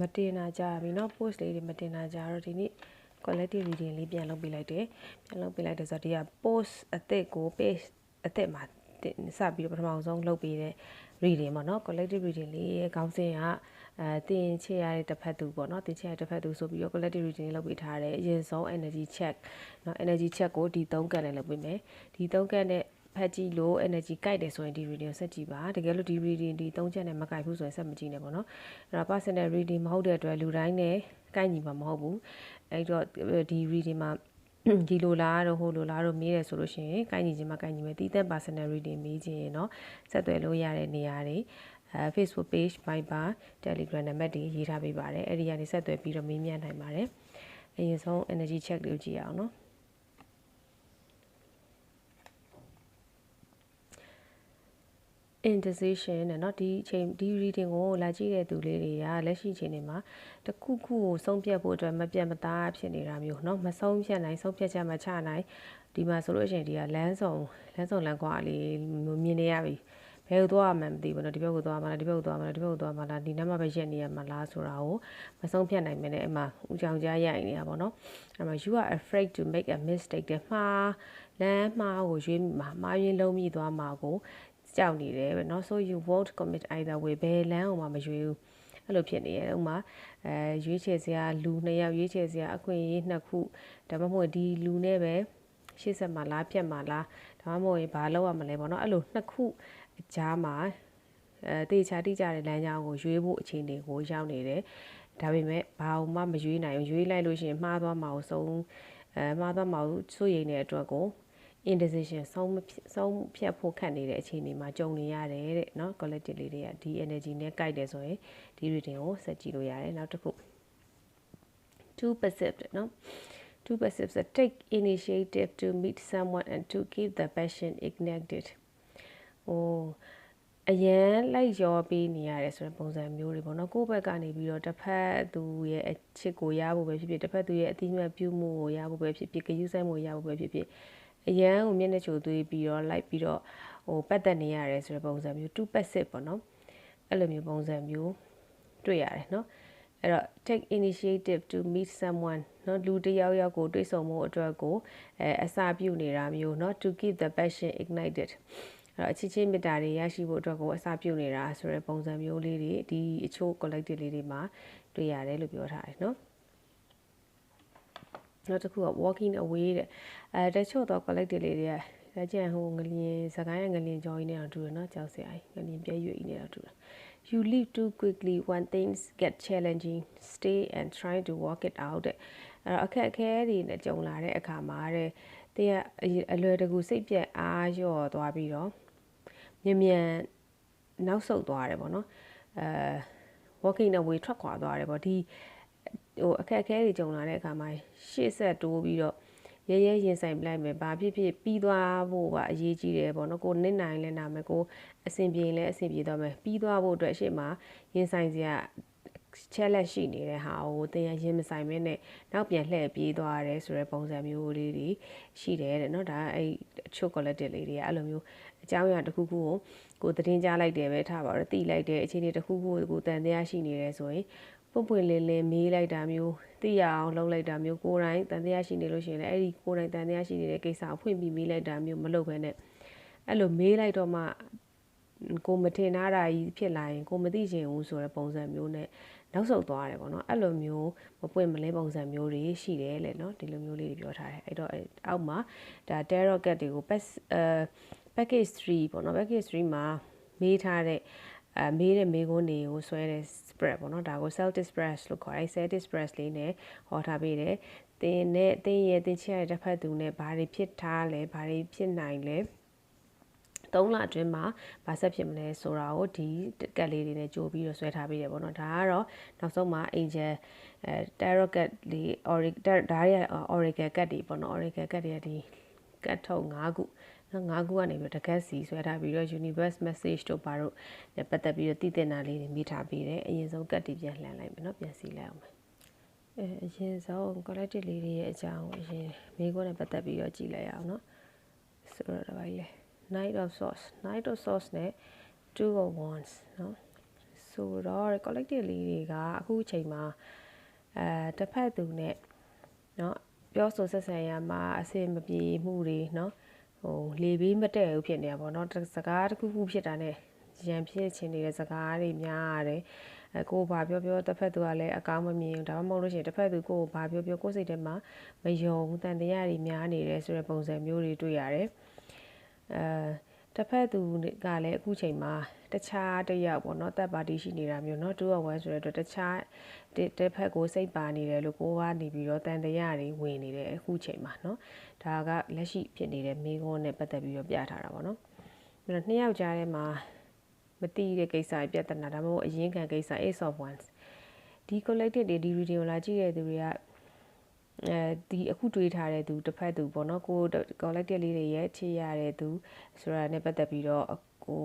မတင်တာကြာပြီเนาะ post လေးတွေမတင်တာကြာတော့ဒီနေ့ collective reading လေးပြန်လုပ်ပေးလိုက်တယ်ပြန်လုပ်ပေးလိုက်တယ်ဆိုတော့ဒီက post အသစ်ကို page အသစ်မှာစပြီးတော့ပထမဆုံးလုပ်ပေးတဲ့ reading ပေါ့နော် collective reading လေးရဲ့ခေါင်းစဉ်ကအဲတင်ချရတဲ့တစ်ဖက်သူပေါ့နော်တင်ချရတဲ့တစ်ဖက်သူဆိုပြီးတော့ collective reading လုပ်ပေးထားတယ်အရင်ဆုံး energy check เนาะ energy check ကိုဒီ3ကတ်နဲ့လုပ်ပေးမယ်ဒီ3ကတ်နဲ့ ဖတ်ကြည့်လို့ energy ကိုက်တယ်ဆိုရင်ဒီ reading ကိုဆက်ကြည့်ပါတကယ်လို့ဒီ reading ဒီ၃ချက်နဲ့မကိုက်ဘူးဆိုရင်ဆက်မကြည့်နဲ့ပေါ့နော်အဲ့တော့ personal reading မဟုတ်တဲ့အတွက်လူတိုင်းနဲ့ကိုက်ညီမှာမဟုတ်ဘူးအဲ့တော့ဒီ reading မှာဒီလိုလားတော့ဟိုလိုလားတော့မေးတယ်ဆိုလို့ရှိရင်ကိုင်ညီချင်းမကိုင်ညီမဲ့တီးသက် personal reading မေးခြင်းရင်တော့ဆက်သွယ်လို့ရတဲ့နေရာတွေအဲ Facebook page Viber Telegram နံပါတ်တွေရေးထားပေးပါတယ်အဲ့ဒီကနေဆက်သွယ်ပြီးတော့မေးမြန်းနိုင်ပါတယ်အရင်ဆုံး energy check လုပ်ကြည့်ရအောင်နော် indecision နဲ့เนาะဒီအချိန်ဒီ reading ကိုလာကြည့်တဲ့သူလေးတွေကလက်ရှိအချိန်တွေမှာတခုခုကိုဆုံးဖြတ်ဖို့အတွက်မပြတ်မသားဖြစ်နေတာမျိုးเนาะမဆုံးဖြတ်နိုင်ဆုံးဖြတ်ချက်မချနိုင်ဒီမှာဆိုလို့ရှိရင်ဒီကလမ်းဆောင်လမ်းဆောင်လမ်းကွာလေးမြင်နေရပြီဘယ်ကိုသွားမှမသိဘူးเนาะဒီဘက်ကိုသွားမှလားဒီဘက်ကိုသွားမှလားဒီဘက်ကိုသွားမှလားဒီနားမှာပဲရက်နေရမှာလားဆိုတာကိုမဆုံးဖြတ်နိုင်မနဲ့အမှဦးချောင်ကြားရိုက်နေတာပေါ့เนาะအဲ့မှာ you are afraid to make a mistake တဲ့မှားလမ်းမှားကိုရွေးမှာမှားရင်းလုံးမိသွားမှာကို ကြောက်နေတယ်ပဲเนาะ so you won't commit either way ဘယ်လမ်းအောင်မှမရွေးဘူးအဲ့လိုဖြစ်နေရတယ်ဥမာအဲရွေးချယ်စရာလူနှစ်ယောက်ရွေးချယ်စရာအခွင့်အရေးနှစ်ခုဒါမှမဟုတ်ဒီလူနဲ့ပဲရှေ့ဆက်မှာလားဖြတ်မှာလားဒါမှမဟုတ်ရင်ဘာလုပ်ရမလဲပေါ့နော်အဲ့လိုနှစ်ခုအကြားမှာအဲတေချာတိကြတဲ့လမ်းကြောင်းကိုရွေးဖို့အခြေအနေကိုရောက်နေတယ်ဒါပေမဲ့ဘာမှမရွေးနိုင်ဘူးရွေးလိုက်လို့ရှိရင်မှားသွားမှာကိုဆုံးအဲမှားသွားမှာကိုစိုးရိမ်တဲ့အတွက်ကို indecision ဆုံးဆုံးဖြတ်ဖို့ခက်နေတဲ့အခြေအနေမှာကြုံနေရတယ်တဲ့เนาะ collective လေးတွေကဒီ energy နဲ့ကြိုက်တယ်ဆိုရင်ဒီ reading ကိုဆက်ကြည့်လို့ရတယ်နောက်တစ်ခု two passive เนาะ two passive so take initiative to meet someone and to keep the passion ignited ဟိုအရန်လိုက်ရောပေးနေရတယ်ဆိုတဲ့ပုံစံမျိုးတွေပေါ့နော်ကိုယ့်ဘက်ကနေပြီးတော့တစ်ဖက်သူရဲ့အချစ်ကိုရဖို့ပဲဖြစ်ဖြစ်တစ်ဖက်သူရဲ့အတိအမှတ်ပြုမှုကိုရဖို့ပဲဖြစ်ဖြစ်ကြည်ယူဆိုင်မှုရဖို့ပဲဖြစ်ဖြစ် အရန်ကိုမျက်နှာချိုသွေးပြီးတော့လိုက်ပြီးတော့ဟိုပတ်သက်နေရတယ်ဆိုတဲ့ပုံစံမျိုး two passive ပေါ့နော်အဲ့လိုမျိုးပုံစံမျိုးတွေ့ရတယ်နော်အဲ့တော့ take initiative to meet someone เนาะလူတစ်ယောက်ယောက်ကိုတွေ့ဆုံမှုအတွက်ကိုအဲအစာပြုနေတာမျိုးเนาะ to keep the passion ignited အဲ့တော့အချစ်ချင်းမေတ္တာတွေရရှိဖို့အတွက်ကိုအစာပြုနေတာဆိုတဲ့ပုံစံမျိုးလေးတွေဒီအချို့ collective လေးတွေမှာတွေ့ရတယ်လို့ပြောထားတယ်เนาะ နောက်တစ်ခုက walking away တဲ့အဲတချို့တော့ collective လေးတွေကလက်ကျန်ဟိုငလျင်စကိုင်းရငလျင်ကြောင်းကြီးနဲ့တော့တူတယ်နော်ကြောက်စရာကြီးငလျင်ပြဲရွေကြီးနဲ့တော့တူတယ် you leave too quickly when things get challenging stay and try to work it out တဲ့အဲ့တော့အခက်အခဲတွေနဲ့ကြုံလာတဲ့အခါမှာတဲ့တင်းကအလွယ်တကူစိတ်ပြတ်အားလျော့သွားပြီးတော့မြန်မြန်နောက်ဆုတ်သွားတယ်ပေါ့နော်အဲ walking away ထွက်ခွာသွားတယ်ပေါ့ဒီ ဟိုအခက်အခဲတွေကြုံလာတဲ့အခါမှာရှေ့ဆက်တိုးပြီးတော့ရဲရဲရင်ဆိုင်ပလိုက်မယ်ဘာဖြစ်ဖြစ်ပြီးသွားဖို့ကအရေးကြီးတယ်ပေါ့နော်ကိုနစ်နိုင်လဲနာမယ်ကိုအဆင်ပြေလဲအဆင်ပြေသွားမယ်ပြီးသွားဖို့အတွက်ရှေ့မှာရင်ဆိုင်စရာ challenge ရှိနေတဲ့ဟာကိုသင်ရရင်မဆိုင်မဲနဲ့နောက်ပြန်လှည့်ပြေးသွားရဲဆိုတဲ့ပုံစံမျိုးလေးတွေရှိတယ်တဲ့เนาะဒါအဲ့ချို collective လေးတွေကအဲ့လိုမျိုးအကြောင်းအရာတစ်ခုခုကိုကိုသတင်းကြားလိုက်တယ်ပဲထားပါတော့တိလိုက်တဲ့အခြေအနေတစ်ခုခုကိုတန်တရားရှိနေတယ်ဆိုရင် ပွပွလင်းလင်းမေးလိုက်တာမျိုးသိရအောင်လုပ်လိုက်တာမျိုးကိုယ်တိုင်တန်တရားရှိနေလို့ရှိရင်လည်းအဲ့ဒီကိုယ်တိုင်တန်တရားရှိနေတဲ့ကိစ္စကိုဖွင့်ပြီးမေးလိုက်တာမျိုးမလုပ်ဘဲနဲ့အဲ့လိုမေးလိုက်တော့မှကိုမထင်ထားတာကြီးဖြစ်လာရင်ကိုမသိချင်ဘူးဆိုတဲ့ပုံစံမျိုးနဲ့နောက်ဆုတ်သွားတယ်ပေါ့နော်အဲ့လိုမျိုးမပွင့်မလဲပုံစံမျိုးတွေရှိတယ်လေနော်ဒီလိုမျိုးလေးတွေပြောထားတယ်အဲ့တော့အောက်မှာဒါ tarot card တွေကို package 3ပေါ့နော် package 3မှာမေးထားတဲ့ အဲမေးတဲ့မေးခွန်းတွေကိုဆွဲတဲ့ spread ပေါ့နော်ဒါကို self express လို့ခေါ်တယ် self express လေးနဲ့ဟောထားပေးတယ်တင်နဲ့တင်ရဲ့တင်ချရတဲ့တစ်ဖက်သူနဲ့ဘာတွေဖြစ်ထားလဲဘာတွေဖြစ်နိုင်လဲ3လအတွင်းမှာဗာဆက်ဖြစ်မလဲဆိုတာကိုဒီကတ်လေးတွေနဲ့ကြိုပြီးတော့ဆွဲထားပေးတယ်ပေါ့နော်ဒါကတော့နောက်ဆုံးမှာ angel အဲ tarot card လေး oracle ဒါတွေက oracle card တွေပေါ့နော် oracle card တွေကဒီကတ်ထုံ5ခုနော် ၅ခုကနေပြီးတကက်စီဆွဲထားပြီးတော့ universe message တို့ပါတော့ပတ်သက်ပြီးတော့တည်တင်တာလေးတွေမိထားပြီးတယ်အရင်ဆုံးကတ်တီပြန်လှန်လိုက်မယ်နော်ပြန်စီလိုက်အောင်မယ်အဲအရင်ဆုံး collective လေးတွေရဲ့အကြောင်းအရင်မိခွန်းနဲ့ပတ်သက်ပြီးတော့ကြည့်လိုက်အောင်နော်ဆိုတော့ဒါပါလေ Knight of Swords Knight of Swords နဲ့ Two of Wands နော် ဆိုတော့ collective လေးတွေကအခုအချိန်မှာအဲတစ်ဖက်သူနဲ့เนาะပြောဆိုဆက်ဆံရမှာအဆင်မပြေမှုတွေเนาะ ဟိုလေဘေးမတက်ဘူးဖြစ်နေတာပေါ့နော်စကားတစ်ခုခုဖြစ်တာနဲ့ရံဖြစ်ချင်နေတဲ့စကားတွေများရတယ်အဲကိုဘာပြောပြောတစ်ဖက်သူကလည်းအကောင်းမမြင်ဒါမှမဟုတ်လို့ရှိရင်တစ်ဖက်သူကိုဘာပြောပြောကိုယ်စိတ်ထဲမှာမယုံတန်တရားတွေများနေတယ်ဆိုတဲ့ပုံစံမျိုးတွေတွေ့ရတယ်အဲ တစ်ဖက်သူကလည်းအခုချိန်မှာတခြားတစ်ယောက်ပေါ့နော်တပ်ပါတီရှိနေတာမျိုးเนาะ2 of 1ဆိုတဲ့အတွက်တခြားတစ်ဖက်ကိုစိတ်ပါနေတယ်လို့ကိုကနေပြီးတော့တန်တရားတွေဝင်နေတယ်အခုချိန်မှာเนาะဒါကလက်ရှိဖြစ်နေတဲ့မိကုန်းနဲ့ပတ်သက်ပြီးတော့ပြထားတာပေါ့နော်အဲ့တော့နှစ်ယောက်ကြားထဲမှာမတိတဲ့ကိစ္စပြဿနာဒါမှမဟုတ်အရင်ခံကိစ္စ ace of wands ဒီ collective တွေဒီ reading ကိုလာကြည့်တဲ့သူတွေက အဲဒီအခုတွေးထားတဲ့သူတစ်ဖက်သူပေါ့နော်ကို collective လေးတွေရဲ့ချစ်ရတဲ့သူဆိုတာနဲ့ပတ်သက်ပြီးတော့ကို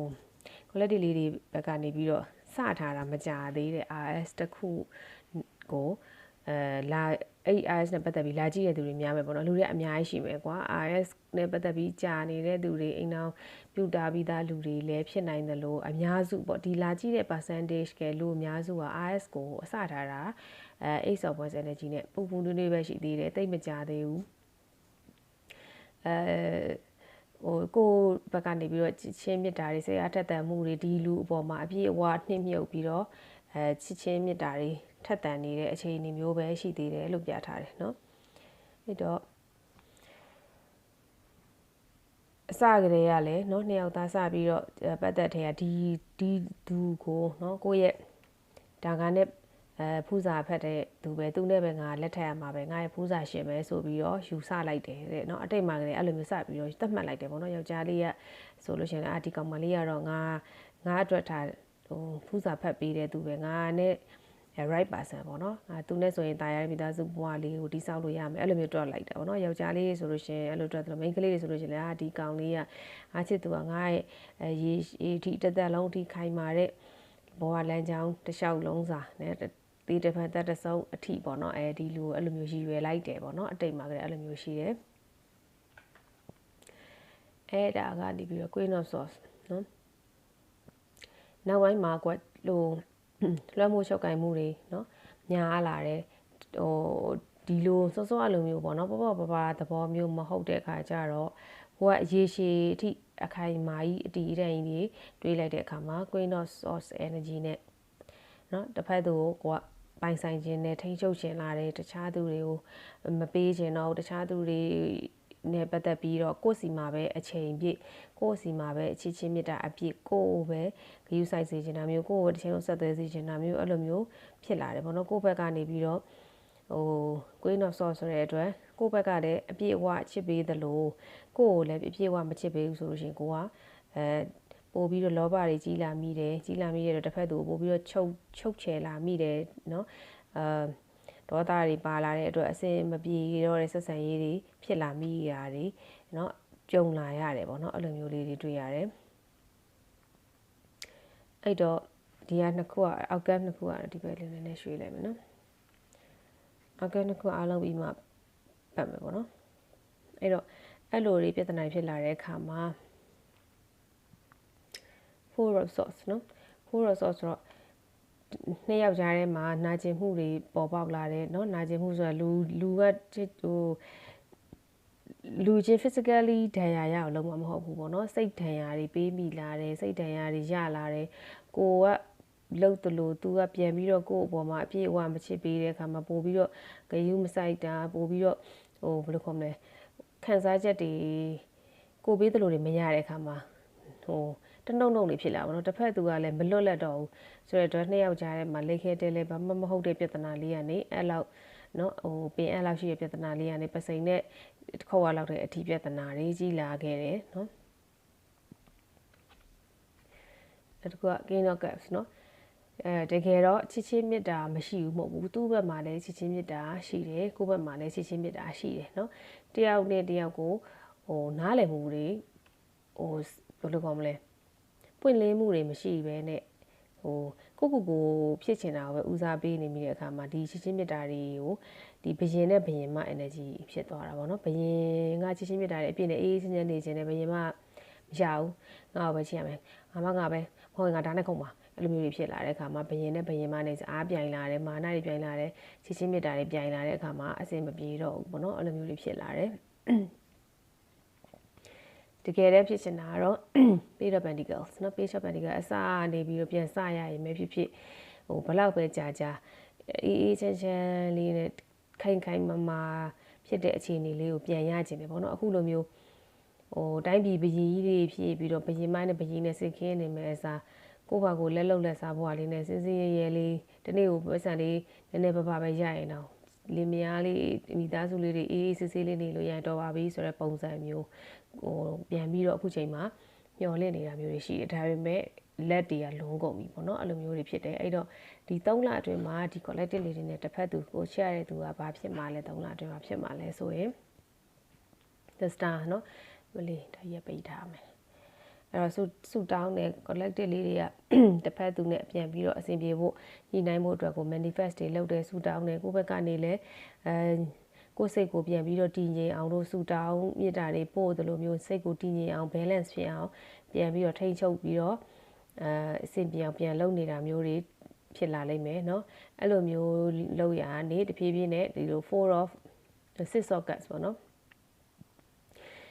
collective လေးတွေဘက်ကနေပြီးတော့စထားတာမကြသေးတဲ့ RS တစ်ခုကိုအဲလာအဲ့ RS နဲ့ပတ်သက်ပြီးလာကြည့်တဲ့သူတွေများမယ်ပေါ့နော်လူတွေအများကြီးရှိမယ်ကွာ RS နဲ့ပတ်သက်ပြီးကြာနေတဲ့သူတွေအိမ်အောင်ပြုတ်တာပြီးသားလူတွေလည်းဖြစ်နိုင်တယ်လို့အများစုပေါ့ဒီလာကြည့်တဲ့ percentage ကလူအများစုက RS ကိုအစထားတာ အဲ Ace of Wands energy နဲ့ပူပူနွေးနွေးပဲရှိသေးတယ်တိတ်မကြသေးဘူးအဲဟိုကိုဘက်ကနေပြီးတော့ချင်းမြစ်တာတွေဆရာထက်တန်မှုတွေဒီလူအပေါ်မှာအပြည့်အဝနှိမ့်မြုပ်ပြီးတော့အဲချစ်ချင်းမြစ်တာတွေထက်တန်နေတဲ့အခြေအနေမျိုးပဲရှိသေးတယ်လို့ပြထားတယ်เนาะအဲ့တော့အစကတည်းကလည်းเนาะနှစ်ယောက်သားစပြီးတော့ပတ်သက်တဲ့ကဒီဒီသူကိုเนาะကိုယ့်ရဲ့ဒါကနဲ့ အဲဖူးစာဖတ်တဲ့သူပဲသူနဲ့ပဲငါလက်ထပ်ရမှာပဲငါရဲ့ဖူးစာရှင်ပဲဆိုပြီးတော့ယူဆလိုက်တယ်တဲ့เนาะအတိတ်မှာကလေးအဲ့လိုမျိုးစပြီးတော့သတ်မှတ်လိုက်တယ်ပေါ့เนาะယောက်ျားလေးကဆိုလို့ရှိရင်အာဒီကောင်မလေးကတော့ငါငါအတွက်ထားဟိုဖူးစာဖတ်ပေးတဲ့သူပဲငါနဲ့ right person ပေါ့နော်အဲသူနဲ့ဆိုရင်တာယာမိသားစုဘဝလေးကိုတိဆောက်လို့ရမယ်အဲ့လိုမျိုးတွက်လိုက်တာပေါ့နော်ယောက်ျားလေးဆိုလို့ရှိရင်အဲ့လိုတွက်တယ်လို့မိန်းကလေးတွေဆိုလို့ရှိရင်လည်းဒီကောင်လေးကအားချစ်သူကငါ့ရဲ့ရေရေဒီတသက်လုံးဒီခိုင်မာတဲ့ဘဝလမ်းကြောင်းတစ်လျှောက်လုံးစာနဲ့ သေတဖန်တက်တဆုံးအထိပေါ့နော်အဲဒီလူကိုအဲ့လိုမျိုးရည်ရွယ်လိုက်တယ်ပေါ့နော်အတိတ်မှာကလည်းအဲ့လိုမျိုးရှိတယ်အဲ့ဒါကနေပြီးတော့ queen of swords နော်နောက်ပိုင်းမှာကွလိုလွှမ်းမိုးချုပ်ကင်မှုတွေနော်ညာလာတယ်ဟိုဒီလိုစောစောအလိုမျိုးပေါ့နော်ပပပပသဘောမျိုးမဟုတ်တဲ့အခါကျတော့ဟိုကအရေးရှိအထိအခိုင်အမာကြီးအတီးတန်ကြီးတွေတွေးလိုက်တဲ့အခါမှာ queen of swords energy နဲ့နော်တစ်ဖက်သူကိုက ပိုင်ဆိုင်ခြင်းနဲ့ထိန်းချုပ်ခြင်းလာတယ်တခြားသူတွေကိုမပေးခြင်းတော့တခြားသူတွေနဲ့ပတ်သက်ပြီးတော့ကိုယ့်စီမှာပဲအချိန်ပြည့်ကိုယ့်စီမှာပဲအချစ်ချင်းမြတ်တာအပြည့်ကိုယ်ပဲဂရုစိုက်စေချင်တာမျိုးကိုယ့်ကိုတစ်ချိန်လုံးဆက်သွဲစေချင်တာမျိုးအဲ့လိုမျိုးဖြစ်လာတယ်ပေါ့နော်ကိုယ့်ဘက်ကနေပြီးတော့ဟို Queen of Swords ဆိုတဲ့အတွက်ကိုယ့်ဘက်ကလည်းအပြည့်အဝချစ်ပေးသလိုကိုယ့်ကိုလည်းအပြည့်အဝမချစ်ပေးဘူးဆိုလို့ရှိရင်ကိုကအဲ ပို့ပြီးတော့လောဘတွေကြီးလာမိတယ်ကြီးလာမိတဲ့တော့တစ်ဖက်သူပို့ပြီးတော့ချုပ်ချုပ်ချယ်လာမိတယ်เนาะအာဒေါသတွေပါလာတဲ့အတွက်အစင်မပြေတော့တဲ့ဆက်ဆံရေးတွေဖြစ်လာမိရာတွေเนาะကြုံလာရတယ်ပေါ့เนาะအဲ့လိုမျိုးလေးတွေတွေ့ရတယ်အဲ့တော့ဒီကနှစ်ခုကအောက်ကနှစ်ခုကဒီဘက်လေးနည်းနည်းရွှေ့လိုက်မယ်နော်အောက်ကနှစ်ခုအားလုံးပြီးမှပတ်မယ်ပေါ့နော်အဲ့တော့အဲ့လိုတွေပြဿနာဖြစ်လာတဲ့အခါမှာ four of swords နော် four of swords ဆိုတော့နှစ်ယောက်ကြားထဲမှာနာကျင်မှုတွေပေါ်ပေါက်လာတယ်เนาะနာကျင်မှုဆိုတာလူလူကဟိုလူချင်း physically ဒဏ်ရာရအောင်လုံးဝမဟုတ်ဘူးပေါ့နော်စိတ်ဒဏ်ရာတွေပေးမိလာတယ်စိတ်ဒဏ်ရာတွေရလာတယ်ကိုကလှုပ်တလို့သူကပြန်ပြီးတော့ကိုယ့်အပေါ်မှာအပြည့်အဝမချစ်ပေးတဲ့အခါမှာပို့ပြီးတော့ဂယုမဆိုင်တာပို့ပြီးတော့ဟိုဘယ်လိုခေါ်မလဲခံစားချက်တွေကိုပေးတလို့တွေမရတဲ့အခါမှာဟို တနှုံနှုံလေးဖြစ်လာပါတော့တစ်ဖက်သူကလည်းမလွတ်လပ်တော့ဘူးဆိုတော့နှစ်ယောက်ကြားထဲမှာလိခဲတဲလဲဘာမှမဟုတ်တဲ့ပြဿနာလေးကနေအဲ့လောက်နော်ဟိုပင်အဲ့လောက်ရှိတဲ့ပြဿနာလေးကနေပစိန်နဲ့တစ်ခေါက်ဝါလောက်တဲ့အထီးပြဿနာတွေကြီးလာခဲ့တယ်နော်အဲ့တကူက King of Cups နော်အဲတကယ်တော့ချစ်ချင်းမြတ်တာမရှိဘူးမဟုတ်ဘူးသူ့ဘက်မှာလည်းချစ်ချင်းမြတ်တာရှိတယ်ကိုယ့်ဘက်မှာလည်းချစ်ချင်းမြတ်တာရှိတယ်နော်တယောက်နဲ့တယောက်ကိုဟိုနားလည်မှုတွေဟိုဘယ်လိုကောင်းမလဲ ပွင့်လင်းမှုတွေမရှိဘဲနဲ့ဟိုကိုကိုကိုဖြစ်ချင်တာကိုပဲဦးစားပေးနေမိတဲ့အခါမှာဒီချစ်ချင်းမြတ်တာတွေကိုဒီဘယင်နဲ့ဘယင်မ energy ဖြစ်သွားတာပေါ့နော်ဘယင်ကချစ်ချင်းမြတ်တာတွေအပြည့်နဲ့အေးအေးချမ်းချမ်းနေခြင်းနဲ့ဘယင်မမရဘူးငါ့ကိုပဲချစ်ရမယ်ငါမငါပဲမဟုတ်ငါဒါနဲ့ခုံပါအဲ့လိုမျိုးတွေဖြစ်လာတဲ့အခါမှာဘယင်နဲ့ဘယင်မနဲ့အားပြိုင်လာတယ်မာနတွေပြိုင်လာတယ်ချစ်ချင်းမေတ္တာတွေပြိုင်လာတဲ့အခါမှာအဆင်မပြေတော့ဘူးပေါ့နော်အဲ့လိုမျိုးတွေဖြစ်လာတယ် တကယ်တည်းဖြစ်ချင်တာကတော့ page of pentacles เนาะ page of pentacles အစားနေပြီးတော့ပြန်စရရင်ပဲဖြစ်ဖြစ်ဟိုဘလောက်ပဲကြာကြာအေးအေးချမ်းချမ်းလေးနဲ့ခိုင်ခိုင်မာမာဖြစ်တဲ့အခြေအနေလေးကိုပြန်ရခြင်းပဲပေါ့နော်အခုလိုမျိုးဟိုတိုင်းပြည်ပကြီးကြီးတွေဖြစ်ပြီးတော့ပကြီးမိုင်းနဲ့ပကြီးနဲ့စစ်ခင်းနေမယ်အစားကိုယ့်ဘာကိုလက်လုံလက်စားဘွားလေးနဲ့စင်းစင်းရဲရဲလေးဒီနေ့ကိုပတ်စံလေးနည်းနည်းပါးပါးပဲရရင်တော့ လင်မယားလေးမိသားစုလေးတွေအေးအေးဆေးဆေးလေးနေလို့ရရင်တော့ပါပြီဆိုတဲ့ပုံစံမျိုးဟိုပြန်ပြီးတော့အခုချိန်မှာမျော်လင့်နေတာမျိုးတွေရှိတယ်ဒါပေမဲ့လက်တွေကလုံးကုန်ပြီပေါ့နော်အဲ့လိုမျိုးတွေဖြစ်တယ်အဲ့တော့ဒီ3လအတွင်းမှာဒီ collective လေးတွေနဲ့တစ်ဖက်သူကို share တဲ့သူကဘာဖြစ်မှာလဲ3လအတွင်းမှာဖြစ်မှာလဲဆိုရင် the star နော်မလေးဒါရက်ပိတ်ထားမယ် အဲ့တော့ဆူဆူတောင်းတဲ့ collective လေးတွေကတစ်ဖက်သူနဲ့ပြန်ပြီးတော့အဆင်ပြေဖို့ညှိနှိုင်းဖို့အတွက်ကို manifest တွေလုပ်တယ်ဆူတောင်းတယ်ကိုယ့်ဘက်ကနေလည်းအဲကိုယ်စိတ်ကိုပြန်ပြီးတော့တည်ငြိမ်အောင်လို့ဆူတောင်းမြစ်တာတွေပို့တယ်လို့မျိုးစိတ်ကိုတည်ငြိမ်အောင် balance ဖြစ်အောင်ပြန်ပြီးတော့ထိန်းချုပ်ပြီးတော့အဲအဆင်ပြေအောင်ပြန်လုပ်နေတာမျိုးတွေဖြစ်လာလိမ့်မယ်เนาะအဲ့လိုမျိုးလုပ်ရနေတဖြည်းဖြည်းနဲ့ဒီလို four of six of cups ပေါ့နော်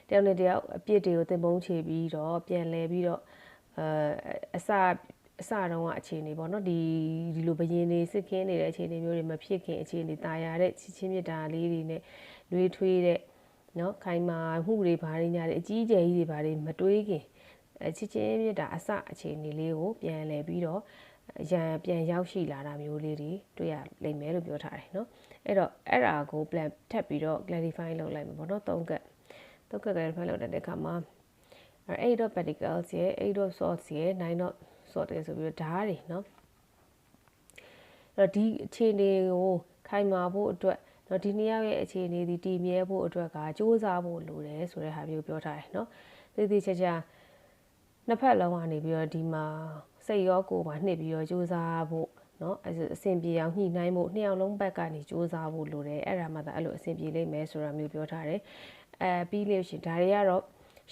တယောက်နဲ့တယောက်အပြစ်တွေကိုသင်ပုံးချေပြီးတော့ပြန်လဲပြီးတော့အဲအစအစတုန်းကအခြေအနေပေါ့နော်ဒီဒီလိုဘယင်းနေစစ်ခင်းနေတဲ့အခြေအနေမျိုးတွေမဖြစ်ခင်အခြေအနေတာယာတဲ့ချစ်ချင်းမြတ်တာလေးတွေနဲ့နှွေးထွေးတဲ့နော်ခိုင်မာမှုတွေဘာတွေညာတွေအကြီးအကျယ်ကြီးတွေဘာတွေမတွေးခင်အချစ်ချင်းမြတ်တာအစအခြေအနေလေးကိုပြန်လဲပြီးတော့ရန်ပြန်ရောက်ရှိလာတာမျိုးလေးတွေတွေ့ရလိမ့်မယ်လို့ပြောထားတယ်เนาะအဲ့တော့အဲ့ဒါကို plan ထပ်ပြီးတော့ clarify လုပ်လိုက်မှာပေါ့เนาะသုံးကတ် သုံးကတ် clarify လုပ်တဲ့အခါမှာ8 of pentacles ရဲ့8 of swords ရဲ့9 of swords ရဲ့ဆိုပြီးတော့ဓာတ်တွေเนาะအဲ့တော့ဒီအခြေအနေကိုခိုင်မာဖို့အတွက်တော့ဒီနှစ်ယောက်ရဲ့အခြေအနေဒီတည်မြဲဖို့အတွက်ကစ조사ဖို့လိုတယ်ဆိုတဲ့ဟာမျိုးပြောထားတယ်เนาะသေသေးချာချာနှစ်ဖက်လုံးကနေပြီးတော့ဒီမှာစိတ်ရောကိုယ်ပါနှစ်ပြီးတော့စူးစမ်းဖို့เนาะအဆင်ပြေအောင်ညှိနှိုင်းဖို့နှစ်ယောက်လုံးဘက်ကနေစူးစမ်းဖို့လိုတယ်အဲ့ဒါမှသာအဲ့လိုအဆင်ပြေလိမ့်မယ်ဆိုတာမျိုးပြောထားတယ် အဲပြီးလို့ရှိရင်ဒါတွေကတော့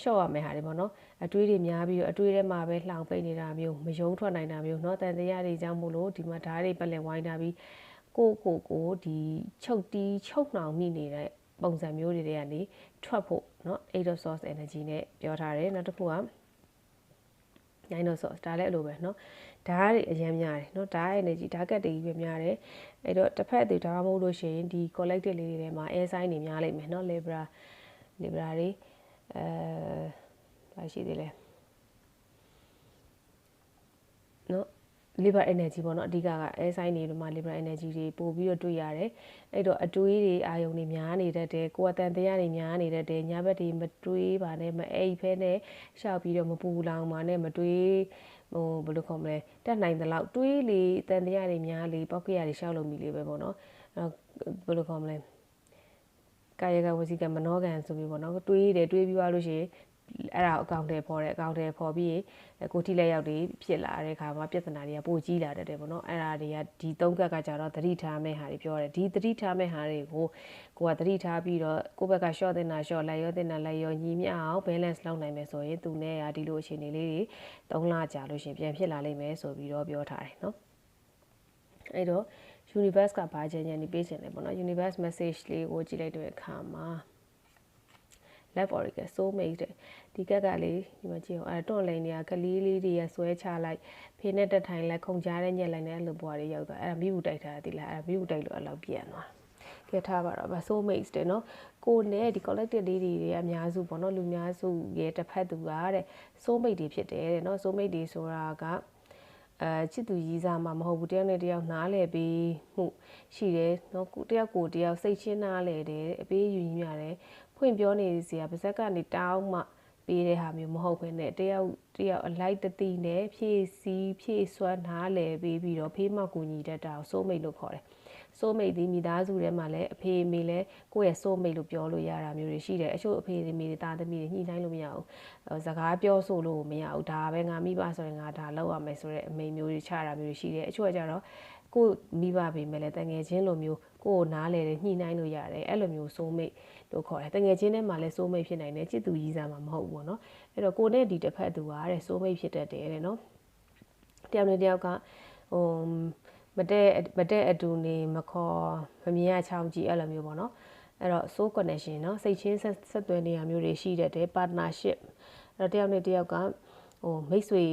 ရှော့ရမယ်ဟာတွေပေါ့နော်အတွေးတွေများပြီးတော့အတွေးထဲမှာပဲလှောင်ပိတ်နေတာမျိုးမယုံထွက်နိုင်တာမျိုးเนาะတန်တရားတွေကြောင့်မို့လို့ဒီမှာဓာတ်တွေပက်လက်ဝိုင်းတာပြီးကိုကိုကိုဒီချုပ်တီးချုပ်နှောင်မိနေတဲ့ပုံစံမျိုးတွေတွေကနေထွက်ဖို့เนาะ8 of source energy နဲ့ပြောထားတယ်နောက်တစ်ခုကညိုင်းတော့ဆိုဒါလည်းအလိုပဲเนาะဓာတ်တွေအရင်များတယ်เนาะဓာတ် energy ဓာတ်ကတ်တွေကြီးပဲများတယ်အဲ့တော့တစ်ဖက်သူဒါမှမဟုတ်လို့ရှိရင်ဒီ collective လေးတွေထဲမှာ air sign တွေများလိမ့်မယ်เนาะ libra နေပရာတွေအဲဘာရှိသေးလဲနော် liver energy ပေါ့နော်အဓိကက air sign တွေဒီမှာ liver energy တွေပို့ပြီးတော့တွေ့ရတယ်အဲ့တော့အတွေးတွေအာယုံတွေများနေတတ်တယ်ကိုယ်အတန်တရားတွေများနေတတ်တယ်ညဘက်တွေမတွေးပါနဲ့မအိပ်ဖဲနဲ့ရှောက်ပြီးတော့မပူလောင်ပါနဲ့မတွေးဟိုဘယ်လိုခေါ်မလဲတက်နိုင်သလောက်တွေးလေတန်တရားတွေများလေပောက်ကြရတွေရှောက်လို့မိလေပဲပေါ့နော်အဲ့တော့ဘယ်လိုခေါ်မလဲ ကာယကဝစီကမနောကံဆိုပြီးပေါ့နော်တွေးတယ်တွေးပြီးသွားလို့ရှိရင်အဲ့ဒါအကောင့်တွေပေါ်တယ်အကောင့်တွေပေါ်ပြီးကိုထိလက်ရောက်တွေဖြစ်လာတဲ့အခါမှာပြဿနာတွေကပိုကြီးလာတတ်တယ်ပေါ့နော်အဲ့ဒါတွေကဒီသုံးကက်ကကြတော့သတိထားမဲ့ဟာတွေပြောတယ်ဒီသတိထားမဲ့ဟာတွေကိုကိုကသတိထားပြီးတော့ကိုယ့်ဘက်က short တင်တာ short လိုက်ရောတင်တာလိုက်ရောညီမျှအောင် balance လုပ်နိုင်မယ်ဆိုရင်သူနဲ့ကဒီလိုအခြေအနေလေးတွေ၃လကြာလို့ရှင်ပြန်ဖြစ်လာလိမ့်မယ်ဆိုပြီးတော့ပြောထားတယ်နော်အဲ့တော့ universe ကဘာချင်ချင်နေပေးချင်တယ်ပေါ့နော် universe message လေးကိုကြည့်လိုက်တဲ့အခါမှာ left oracle soulmate တဲ့ဒီကက်ကလေးဒီမှာကြည့်အောင်အဲတွန့်လိန်တွေကကလေးလေးတွေရဆွဲချလိုက်ဖေနဲ့တက်ထိုင်လိုက်ခုံကြားတဲ့ညက်လိုက်နဲ့အဲ့လိုဘွားတွေရောက်သွားအဲ့ဒါမိဘူးတိုက်ထားတာဒီလားအဲ့ဒါမိဘူးတိုက်လို့အဲ့လောက်ပြန်သွားကဲထားပါတော့ဗ soulmates တဲ့နော်ကိုနဲ့ဒီ collective လေးတွေတွေအများစုပေါ့နော်လူများစုရဲ့တစ်ဖက်သူကတဲ့ soulmate တွေဖြစ်တယ်တဲ့နော် soulmate တွေဆိုတာက အဲချစ်သူရည်စားမှာမဟုတ်ဘူးတယောက်နဲ့တယောက်နားလည်ပြီးမှုရှိတယ်နော်တယောက်ကိုတယောက်စိတ်ချင်းနားလည်တယ်အပေးယူညီရတယ်ဖွင့်ပြောနေစီကပါဇက်ကနေတောင်းမှပေးတဲ့ဟာမျိုးမဟုတ်ဘဲနဲ့တယောက်တယောက်အလိုက်တတိနဲ့ဖြည့်စည်းဖြည့်စွမ်းနားလည်ပေးပြီးတော့ဖေးမောက်ကူညီတတ်တာကိုစိုးမိတ်လို့ခေါ်တယ် စိုးမိတ်ဒီမိသားစုထဲမှာလည်းအဖေအမေလည်းကိုယ့်ရဲ့စိုးမိတ်လို့ပြောလို့ရတာမျိုးတွေရှိတယ်အချို့အဖေအမေတွေတာသမီးတွေညှိနှိုင်းလို့မရဘူးစကားပြောဆိုလို့မရဘူးဒါပဲငါမိဘဆိုရင်ငါဒါလောက်ရမယ်ဆိုတဲ့အမိမျိုးတွေချတာမျိုးတွေရှိတယ်အချို့ကကြတော့ကိုမိဘပေမဲ့လည်းတငယ်ချင်းလိုမျိုးကိုကိုနားလေတယ်ညှိနှိုင်းလို့ရတယ်အဲ့လိုမျိုးစိုးမိတ်လို့ခေါ်တယ်တငယ်ချင်းထဲမှာလည်းစိုးမိတ်ဖြစ်နိုင်တယ်ချစ်သူကြီးစားမှာမဟုတ်ဘူးပေါ့နော်အဲ့တော့ကိုနဲ့ဒီတစ်ဖက်သူကတဲ့စိုးမိတ်ဖြစ်တတ်တယ်တဲ့နော်တယောက်နဲ့တယောက်ကဟို မတဲ့မတဲ့အတူနေမခေါ်မမြင်ရချောင်းကြည့်အဲ့လိုမျိုးပေါ့နော်အဲ့တော့ soul connection เนาะစိတ်ချင်းဆက်သွယ်နေရမျိုးတွေရှိတတ်တယ် partnership အဲ့တော့တယောက်နဲ့တယောက်ကဟိုမိတ်ဆွေ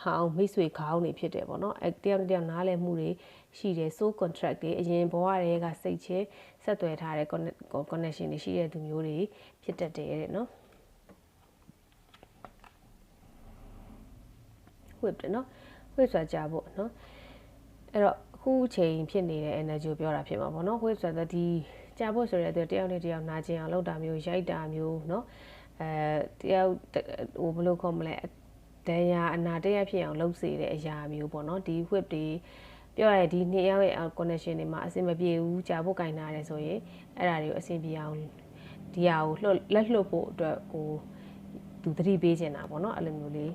ဟောင်းမိတ်ဆွေခေါင်းတွေဖြစ်တယ်ပေါ့နော်အဲ့တယောက်နဲ့တယောက်နားလည်မှုတွေရှိတယ် soul contract တွေအရင်ဘဝတွေကစိတ်ချင်းဆက်သွယ်ထားတဲ့ connection တွေရှိတဲ့သူမျိုးတွေဖြစ်တတ်တယ်တဲ့နော် whip တယ်နော် whip ဆိုတာကြာဖို့နော်အဲ့တော့ အခုချိန်ဖြစ်နေတဲ့ energy ကိုပြောတာဖြစ်မှာပေါ့နော် whip ဆိုတာဒီကြာဖို့ဆိုတဲ့အတွက်တယောက်နဲ့တယောက်နာကျင်အောင်လုပ်တာမျိုးရိုက်တာမျိုးနော်အဲတယောက်ဟိုဘယ်လိုခေါ်မလဲဒဏ်ရာအနာတရဖြစ်အောင်လုပ်စေတဲ့အရာမျိုးပေါ့နော်ဒီ whip တွေပြောရရင်ဒီနှစ်ယောက်ရဲ့ connection တွေမှာအဆင်မပြေဘူးကြာဖို့ကင်နာရတယ်ဆိုရင်အဲ့ဒါတွေကိုအဆင်ပြေအောင်ဒီဟာကိုလှုပ်လက်လှုပ်ဖို့အတွက်ကိုသူသတိပေးနေတာပေါ့နော်အဲ့လိုမျိုးလေး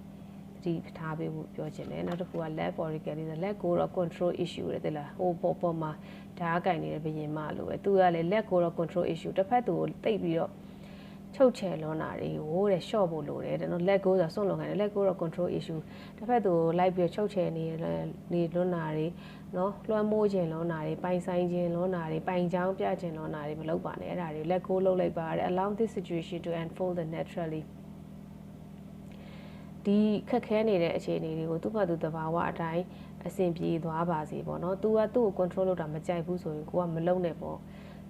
တိထားပေးဖို့ပြောချင်တယ်နောက်တစ်ခုက leg auricle တွေ leg ကိုတော့ control issue တဲ့လားဟိုပေါ်ပေါ်မှာဓာတ်ကင်နေတဲ့ဘရင်မလို့ပဲသူကလည်း leg ကိုတော့ control issue တစ်ဖက်သူကိုတိတ်ပြီးတော့ချုပ်ချယ်လွန်တာတွေကိုတဲ့ short ဖို့လိုတယ်တဲ့နော် leg ကိုဆိုဆွန့်လွန်ခိုင်းတယ် leg ကိုတော့ control issue တစ်ဖက်သူကိုလိုက်ပြီးချုပ်ချယ်နေနေလွန်တာတွေနော်လွှမ်းမိုးခြင်းလွန်တာတွေပိုင်ဆိုင်ခြင်းလွန်တာတွေပိုင်ချောင်းပြခြင်းလွန်တာတွေမလုပ်ပါနဲ့အဲ့ဒါတွေ leg ကိုလုပ်လိုက်ပါတဲ့ allow this situation to unfold naturally ဒီခက်ခဲနေတဲ့အခြေအနေတွေကိုသူ့ဘက်သူတဘာဝအတိုင်းအဆင်ပြေသွားပါစေပေါ့နော်။ तू ကသူ့ကို control လုပ်တာမကြိုက်ဘူးဆိုရင်ကိုကမလုံနဲ့ပေါ့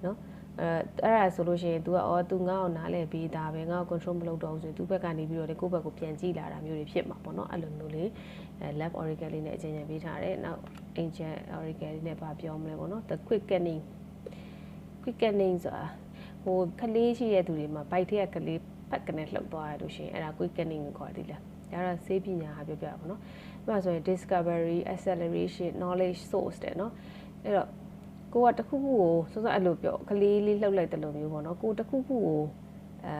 နော်။အဲအဲ့ဒါဆိုလို့ရှိရင် तू ကအော် तू ငါ့ကိုနားလဲပြီးသားပဲငါ့ကို control မလုပ်တော့ဘူးဆိုရင် तू ဘက်ကနေပြီးတော့လေကိုယ့်ဘက်ကိုပြန်ကြည့်လာတာမျိုးတွေဖြစ်မှာပေါ့နော်အဲ့လိုမျိုးလေးအဲ left oracle လေးနဲ့အကျဉ်းချပေးထားတယ်နောက် ancient oracle လေးနဲ့ဗာပြောမလဲပေါ့နော် the quickening quickening ဆိုတာဟိုကလေးရှိတဲ့သူတွေမှာ bite တဲ့ကလေးဖက်ကနေလှုပ်သွားရလို့ရှိရင်အဲ့ဒါ quickening ကိုခေါ်တယ်လား ဒါတော့ဆေးပညာပြောပြပါဘောနော်အဲ့မှာဆိုရင် discovery acceleration knowledge source တဲ့နော်အဲ့တော့ကိုကတခုခုကိုစောစောအဲ့လိုပြောကလေးလေးလှုပ်လိုက်တယ်လို့မျိုးပေါ့နော်ကိုတခုခုကိုအဲ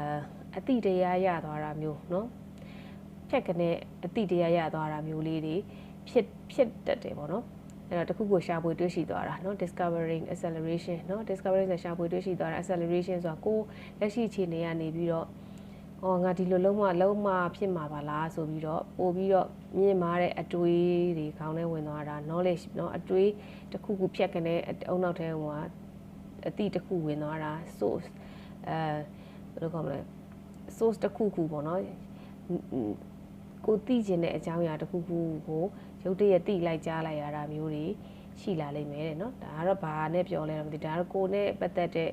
အတိတရားရသွားတာမျိုးနော်ဖြက်ကနေအတိတရားရသွားတာမျိုးလေးတွေဖြစ်ဖြစ်တတ်တယ်ပေါ့နော်အဲ့တော့တခုခုရှာဖွေတွေ့ရှိသွားတာเนาะ discovering acceleration เนาะ discovering ဆိုရှာဖွေတွေ့ရှိသွားတာ acceleration ဆိုတာကိုလက်ရှိအခြေအနေကနေပြီးတော့ အော်ငါဒီလိုလုံးမလုံးမဖြစ်မှာပါလားဆိုပြီးတော့ပို့ပြီးတော့မြင်မာတဲ့အတွေးတွေခေါင်းထဲဝင်သွားတာ knowledge เนาะအတွေးတစ်ခုခုဖြတ်ကနေအုံနောက်ထဲကအတိတစ်ခုဝင်သွားတာ source အဲဘယ်လိုခေါ်မလဲ source တစ်ခုခုပေါ့เนาะကိုသိကျင်တဲ့အကြောင်းအရာတစ်ခုခုကိုရုတ်တရက်သိလိုက်ကြားလိုက်ရတာမျိုးတွေရှိလာလိမ့်မယ်တဲ့เนาะဒါကတော့ဘာနဲ့ပြောလဲတော့မသိဒါကတော့ကိုနဲ့ပတ်သက်တဲ့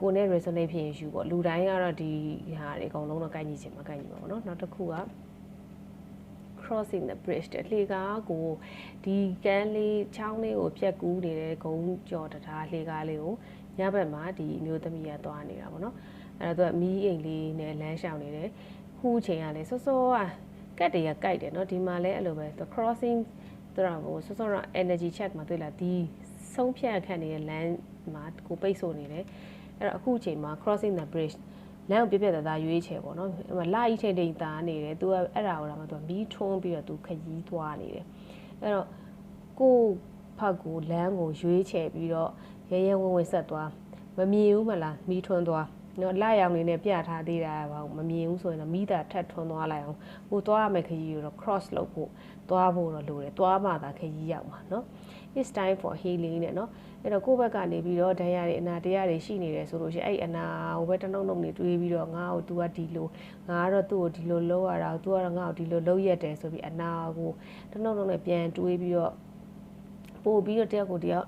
ကိုနဲ့ resonate ဖြစ်ရင်ယူပေါ့လူတိုင်းကတော့ဒီဟာတွေအကုန်လုံးတော့ကိုက်ညီချင်မှာကိုက်ညီမှာပေါ့နော်နောက်တစ်ခုက crossing the bridge တဲ့လှေကားကိုဒီကမ်းလေးချောင်းလေးကိုဖြတ်ကူးနေတဲ့ဂုံကြော်တထားလှေကားလေးကိုညဘက်မှာဒီအမျိုးသမီးကသွားနေတာပေါ့နော်အဲ့တော့သူကမီးအိမ်လေးနဲ့လမ်းလျှောက်နေတယ်ဟူးချိန်ကလည်းစောစောကကတ်တွေကကြိုက်တယ်နော်ဒီမှာလည်းအဲ့လိုပဲ the crossing သူကဟိုစောစောက energy check မှာတွေ့လာဒီဆုံးဖြတ်ခန့်နေတဲ့လမ်းမှာကိုပိတ်ဆို့နေတယ် အဲ့တော့အခုအချိန်မှာ crossing the bridge လမ်းကိုပြပြတသားရွေးချယ်ပေါ့နော်အဲ့မှာလာကြီးထိတ်ထိတ်သားနေတယ်သူကအဲ့ဒါကိုတော့မှသူကမီးထွန်းပြီးတော့သူခရီးသွားနေတယ်အဲ့တော့ကိုဖက်ကိုလမ်းကိုရွေးချယ်ပြီးတော့ရဲရဲဝံ့ဝံ့ဆက်သွားမမြင်ဘူးမလားမီးထွန်းသွားနော်လာရောင်နေနဲ့ပြထားသေးတာပါမမြင်ဘူးဆိုရင်တော့မိတာထပ်ထွန်းသွားလိုက်အောင်ဟိုသွားရမယ့်ခရီးကိုတော့ cross လုပ်ဖို့သွားဖို့တော့လိုတယ်သွားမှသာခရီးရောက်မှာနော် it's time for healing နဲ့နော် အဲ့တော့ကိုယ့်ဘက်ကနေပြီးတော့ဒဏ်ရာတွေအနာတရားတွေရှိနေတယ်ဆိုလို့ရှိရင်အဲ့အနာကိုပဲတနှုံနှုံနေတွေးပြီးတော့ငါ့ကို तू ကဒီလိုငါကတော့သူ့ကိုဒီလိုလုပ်ရတာ तू ကတော့ငါ့ကိုဒီလိုလုပ်ရက်တယ်ဆိုပြီးအနာကိုတနှုံနှုံနဲ့ပြန်တွေးပြီးတော့ပို့ပြီးတော့တယောက်ကိုတယောက်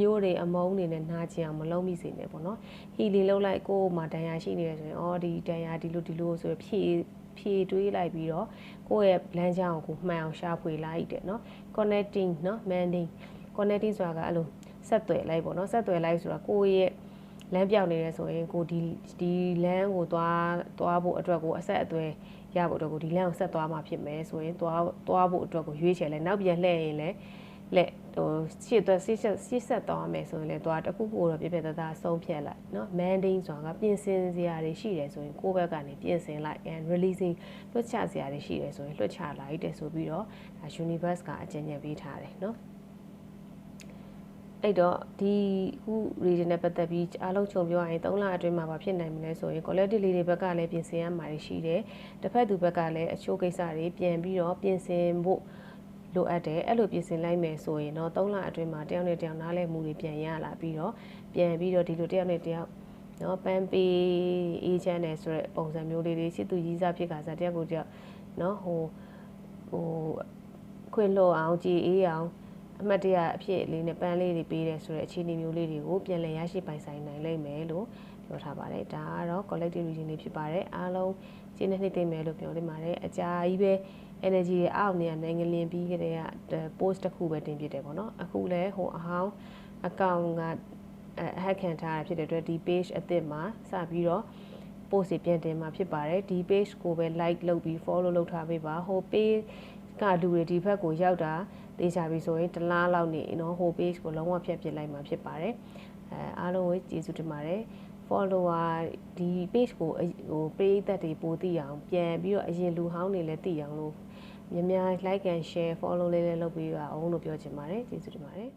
ညိုးတွေအမုန်းတွေနဲ့နာကျင်အောင်မလုံးမိစေနဲ့ပေါ့နော်ဟီလီလုံးလိုက်ကိုယ်မှာဒဏ်ရာရှိနေတယ်ဆိုရင်အော်ဒီဒဏ်ရာဒီလိုဒီလိုဆိုရဖြည့်ဖြည့်တွေးလိုက်ပြီးတော့ကိုယ့်ရဲ့လမ်းကြောင်းကိုမှန်အောင်ရှာဖွေလိုက်တယ်နော် connecting နော် mending connecting ဆိုတာကအဲ့လို ဆက်သွယ်လိုက်ပေါ့နော်ဆက်သွယ်လိုက်ဆိုတာကိုယ့်ရဲ့လမ်းပြောင်းနေတယ်ဆိုရင်ကိုဒီဒီလမ်းကိုသွားသွားဖို့အတွက်ကိုအဆက်အသွယ်ရဖို့အတွက်ကိုဒီလမ်းကိုဆက်သွားမှာဖြစ်မယ်ဆိုရင်သွားသွားဖို့အတွက်ကိုရွေးချယ်လိုက်နောက်ပြန်လှည့်ရင်လည်းလက်ဟိုရှေ့သွားရှေ့ဆက်ရှေ့ဆက်သွားမယ်ဆိုရင်လည်းသွားတခုခုတော့ပြပြတသားဆုံးဖြတ်လိုက်เนาะ manding ဆိုတာကပြင်ဆင်စရာတွေရှိတယ်ဆိုရင်ကိုယ့်ဘက်ကနေပြင်ဆင်လိုက် and releasing လွှတ်ချစရာတွေရှိတယ်ဆိုရင်လွှတ်ချလိုက်တယ်ဆိုပြီးတော့ universe ကအကြံဉာဏ်ပေးထားတယ်เนาะ အဲ့တော့ဒီခု region နဲ့ပတ်သက်ပြီးအားလုံးခြုံပြောရရင်3လအတွင်းမှာဘာဖြစ်နိုင်မလဲဆိုရင် collective လေးတွေဘက်ကလည်းပြင်ဆင်ရမှာရှိတယ်တစ်ဖက်သူဘက်ကလည်းအချို့ကိစ္စတွေပြန်ပြီးတော့ပြင်ဆင်ဖို့လိုအပ်တယ်အဲ့လိုပြင်ဆင်လိုက်မယ်ဆိုရင်တော့3လအတွင်းမှာတယောက်နဲ့တယောက်နားလည်မှုတွေပြန်ရလာပြီးတော့ပြန်ပြီးတော့ဒီလိုတယောက်နဲ့တယောက်နော်ပန်းပေးအေးချမ်းတယ်ဆိုတဲ့ပုံစံမျိုးလေးတွေစစ်သူကြီးစားဖြစ်ခါစားတယောက်ကိုတယောက်နော်ဟိုဟိုခွင့်လို့အောင်ကြည်အေးအောင် အမှတ်တရအဖြစ်လေးနဲ့ပန်းလေးတွေပေးတယ်ဆိုတဲ့အခြေအနေမျိုးလေးတွေကိုပြန်လည်ရရှိပိုင်ဆိုင်နိုင်လိမ့်မယ်လို့ပြောထားပါတယ်ဒါကတော့ collective reading တွေဖြစ်ပါတယ်အားလုံးရှင်းနေနေသိမယ်လို့ပြောနေပါတယ်အကြာကြီးပဲ energy တွေအောက်နေရနိုင်ငံလင်းပြီးကြတဲ့ post တစ်ခုပဲတင်ပြတယ်ပေါ့နော်အခုလဲဟိုအဟောင်း account ကအဲ hack ခံထားရဖြစ်တဲ့အတွက်ဒီ page အသစ်မှာစပြီးတော့ post တွေပြန်တင်မှာဖြစ်ပါတယ်ဒီ page ကိုပဲ like လုပ်ပြီး follow လုပ်ထားပေးပါဟို page ကလူတွေဒီဘက်ကိုရောက်တာ တေးချပြီဆိုရင်တစ်လားလောက်နေနော်ဟို page ကိုလုံးဝဖျက်ပစ်လိုက်မှာဖြစ်ပါတယ်အဲအားလုံးကိုကျေးဇူးတင်ပါတယ် follower ဒီ page ကိုဟိုပရိသတ်တွေပိုသိအောင်ပြန်ပြီးတော့အရင်လူဟောင်းတွေလည်းသိအောင်လို့များများ like and share follow လေးလည်းလုပ်ပေးပါအောင်လို့ပြောချင်ပါတယ်ကျေးဇူးတင်ပါတယ်